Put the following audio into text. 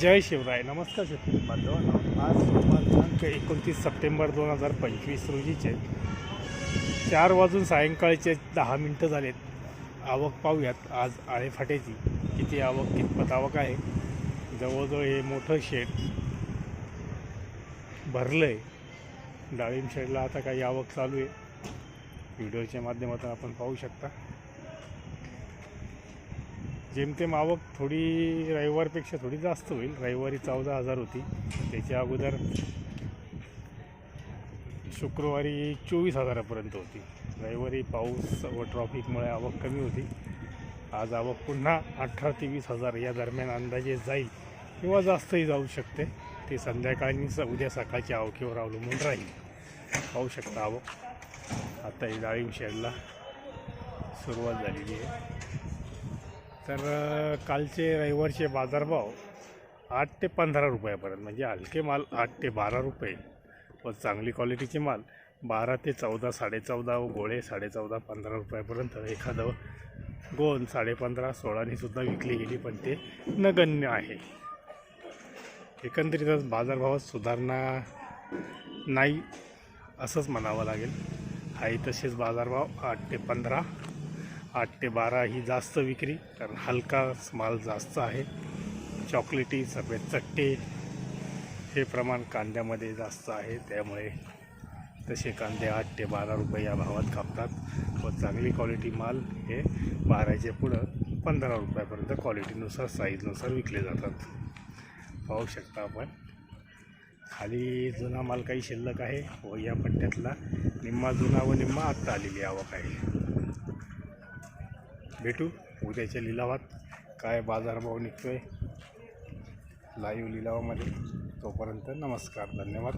जय शिवराय. नमस्कार शेतकरी बांधवांनो आज सोमवार दिनांक एकोणतीस सप्टेंबर दोन हजार पंचवीस रोजीचे चार वाजून सायंकाळचे दहा मिनटं झालेत. आवक पाहूयात. आज आळेफाट्याची किती आवक कितपत आवक आहे? जवळजवळ हे मोठं शेड भरलं आहे डाळिंब शेडला आता काही आवक चालू आहे. व्हिडिओच्या माध्यमातून आपण पाहू शकता. जेमतेम आवक थोडी रविवारपेक्षा थोडी जास्त होईल. रविवारी चौदा हजार होती. त्याच्या अगोदर शुक्रवारी चोवीस हजारापर्यंत होती. रविवारी पाऊस व ट्रॉफिकमुळे आवक कमी होती. आज आवक पुन्हा अठरा ते वीस हजार या दरम्यान अंदाजे जाईल किंवा जास्तही जाऊ शकते. ते संध्याकाळी स उद्या सकाळच्या आवकीवर अवलंबून राहील. पाहू शकता आवक. आता ही डाळिंब शेडला सुरुवात झालेली आहे. तर कालचे रविवारचे बाजारभाव आठ ते पंधरा रुपयापर्यंत म्हणजे हलके माल आठ ते बारा रुपये. व चांगली क्वालिटीचे माल बारा ते चौदा साडेचौदा व गोळे साडेचौदा पंधरा रुपयापर्यंत एखादं गोल साडेपंधरा सोळानेसुद्धा विकली गेली पण ते नगण्य आहे. एकंदरीतच बाजारभावात सुधारणा नाही असंच म्हणावं लागेल. हाही तसेच बाजारभाव आठ ते पंधरा आठ ते बारा ही जास्त विक्री कारण हलका माल जास्त आहे. चॉकलेटी सफेद चट्टे हे प्रमाण कांद्यामध्ये जास्त आहे त्यामुळे तसे कांदे आठ ते बारा रुपये या भावात कापतात. व चांगली क्वालिटी माल हे बाराच्या पुढं पंधरा रुपयापर्यंत क्वालिटीनुसार साईजनुसार विकले जातात. पाहू शकता आपण. खाली जुना माल काही शिल्लक आहे व या पट्ट्यातला निम्मा जुना व निम्मा आत्ता आलेली आवक आहे. भेटू उद्याच्या लिलावात. काय बाजारभाव निघतोय? लाईव्ह लिलावामध्ये. तोपर्यंत नमस्कार धन्यवाद.